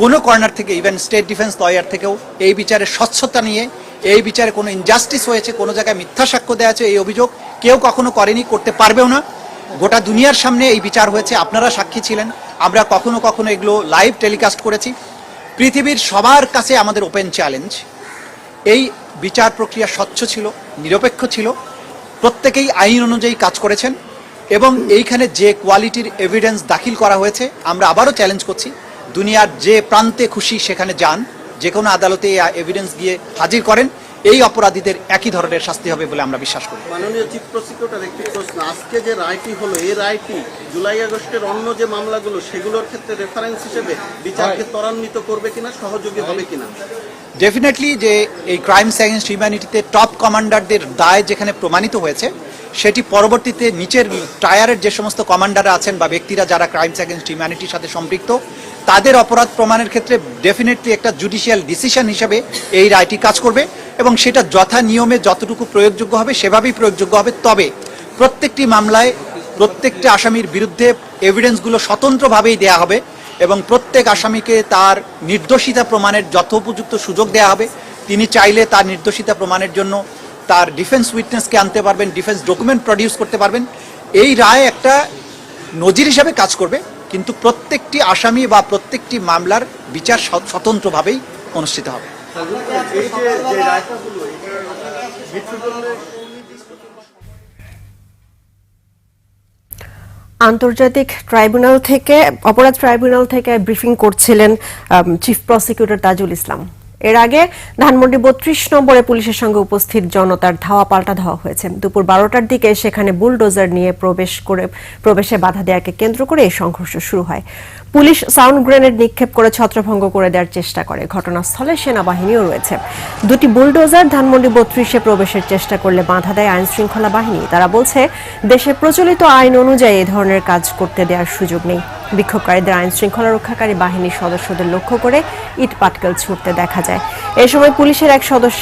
কোনো কর্নার থেকে even state defence lawyer থেকেও এই বিচারের স্বচ্ছতা নিয়ে, এই বিচারে কোনো ইনজাস্টিস হয়েছে, কোনো জায়গায় মিথ্যা সাক্ষ্য দেওয়া আছে, এই অভিযোগ কেউ কখনো করেনি, করতে পারবেও না। গোটা দুনিয়ার সামনে এই বিচার হয়েছে, আপনারা সাক্ষী ছিলেন, আমরা কখনো কখনো এগুলো লাইভ টেলিকাস্ট করেছি। পৃথিবীর সবার কাছে আমাদের ওপেন চ্যালেঞ্জ এই বিচার প্রক্রিয়া স্বচ্ছ ছিল, নিরপেক্ষ ছিল, প্রত্যেকেই আইন অনুযায়ী কাজ করেছেন, এবং এইখানে যে কোয়ালিটির এভিডেন্স দাখিল করা হয়েছে, আমরা আবারও চ্যালেঞ্জ করছি দুনিয়ার যে প্রান্তে খুশি সেখানে যান যে কোনো আদালতে এভিডেন্স গিয়ে হাজির করেন এই অপরাধীদের একই ধরনের শাস্তি হবে বলে আমরা বিশ্বাস করি। মাননীয় চিফ প্রসিকিউটর একটি প্রশ্ন। আজকে যে রায়টি হলো এই রায়টি জুলাই আগস্টের অন্য যে মামলাগুলো সেগুলোর ক্ষেত্রে রেফারেন্স হিসেবে বিচারকে ত্বরান্বিত করবে কিনা সহযোগী হবে কিনা? ডেফিনেটলি যে এই ক্রাইমস অ্যাগেন্স্ট হিউম্যানিটিতে টপ কমান্ডারদের দায় যেখানে প্রমাণিত হয়েছে সেটি পরবর্তীতে নিচের টায়ারের যে সমস্ত কমান্ডার আছেন বা ব্যক্তিরা যারা ক্রাইমস অ্যাগেন্স্ট হিউম্যানিটির সাথে সম্পৃক্ত তাদের অপরাধ প্রমাণের ক্ষেত্রে ডেফিনেটলি একটা জুডিশিয়াল ডিসিশন হিসেবে এই রায়টি কাজ করবে এবং সেটা যথা নিয়মে যতটুকু প্রয়োগযোগ্য হবে, সেভাবেই প্রয়োগযোগ্য হবে। তবে প্রত্যেকটি মামলায় প্রত্যেকটি আসামির বিরুদ্ধে এভিডেন্সগুলো স্বতন্ত্রভাবেই দেয়া হবে এবং প্রত্যেক আসামিকে তার নির্দোষিতা প্রমাণের যথোপযুক্ত সুযোগ দেওয়া হবে। তিনি চাইলে তার নির্দোষিতা প্রমাণের জন্য তার ডিফেন্স উইটনেসকে আনতে পারবেন ডিফেন্স ডকুমেন্ট প্রডিউস করতে পারবেন। এই রায় একটা নজির হিসাবে কাজ করবে। কিন্তু প্রত্যেকটি আসামি বা প্রত্যেকটি মামলার বিচার স্ব- স্বতন্ত্রভাবেই অনুষ্ঠিত হবে। আন্তর্জাতিক ট্রাইব্যুনাল থেকে, অপরাধ ট্রাইব্যুনাল থেকে ব্রিফিং করছিলেন চিফ প্রসিকিউটর তাজুল ইসলাম। এর আগে ধানমন্ডি বত্রিশ নম্বরে পুলিশের সঙ্গে উপস্থিত জনতার ধাওয়া পাল্টা ধাওয়া হয়েছে। দুপুর বারোটার দিকে সেখানে বুলডোজার নিয়ে প্রবেশ করে প্রবেশে বাধা দেওয়াকে কেন্দ্র করে এই সংঘর্ষ শুরু হয়। পুলিশ সাউন্ড গ্রেনেড নিক্ষেপ করে ছত্রভঙ্গ করে দেওয়ার চেষ্টা করে। ঘটনাস্থলে সেনাবাহিনীও রয়েছে। দুটি বুলডোজার ধানমন্ডি বত্রিশে প্রবেশের চেষ্টা করলে বাধা দেয় আইন শৃঙ্খলা বাহিনী। তারা বলছে, দেশে প্রচলিত আইন অনুযায়ী এ ধরনের কাজ করতে দেওয়ার সুযোগ নেই। বিক্ষোভকারীদের আইন শৃঙ্খলা রক্ষাকারী বাহিনীর সদস্যদের লক্ষ্য করে ইট পাটকেল ছুটতে দেখা যায়। এ সময় পুলিশের এক সদস্য